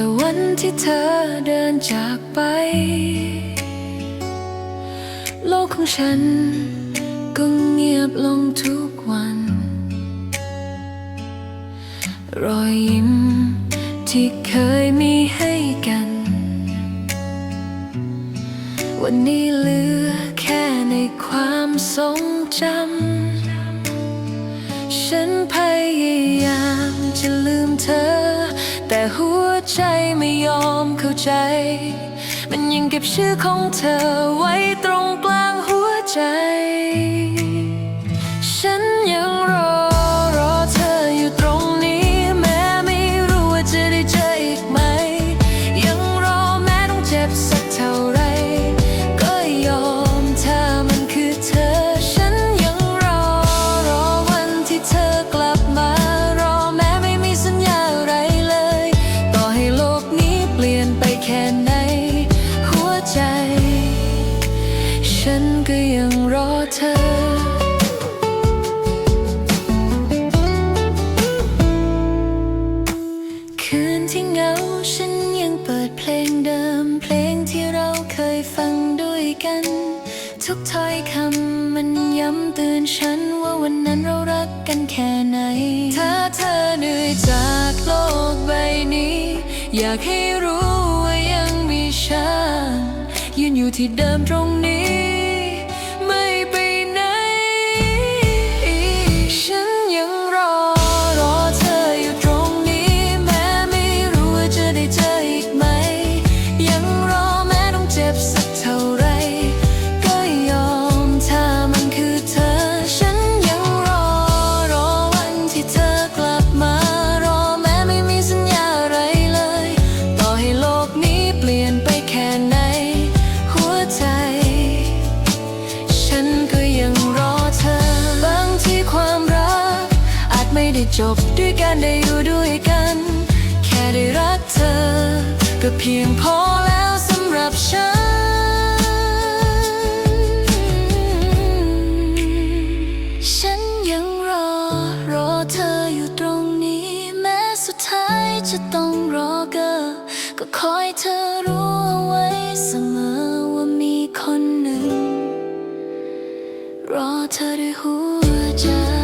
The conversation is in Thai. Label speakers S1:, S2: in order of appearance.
S1: แต่วันที่เธอเดินจากไป โลกของฉันก็เงียบลงทุกวัน รอยยิ้มที่เคยมีให้กัน วันนี้เหลือแค่ในความทรงจำ ฉันพยายามจะลืมเธอ ใจไม่ยอมเข้าใจ มันยังเก็บชื่อของเธอไว้ตรงกลางหัวใจ ก็ยังรอเธอคืนที่เหงาฉันยังเปิดเพลงเดิม เพลงที่เราเคยฟังด้วยกัน ทุกถ้อยคำมันย้ำเตือนฉันว่าวันนั้นเรารักกันแค่ไหน ถ้าเธอเหนื่อยจากโลกใบนี้ อยากให้รู้ว่ายังมีฉันยืนอยู่ที่เดิมตรงนี้ จบด้วยการได้อยู่ด้วยกัน แค่ได้รักเธอ ก็เพียงพอแล้วสำหรับฉันฉันยังรอ รอเธออยู่ตรงนี้ แม้สุดท้ายจะต้องรอเกอก็คอยเธอรู้เอาไว้เสมอว่ามีคนหนึ่ง รอเธอด้วยหัวใจ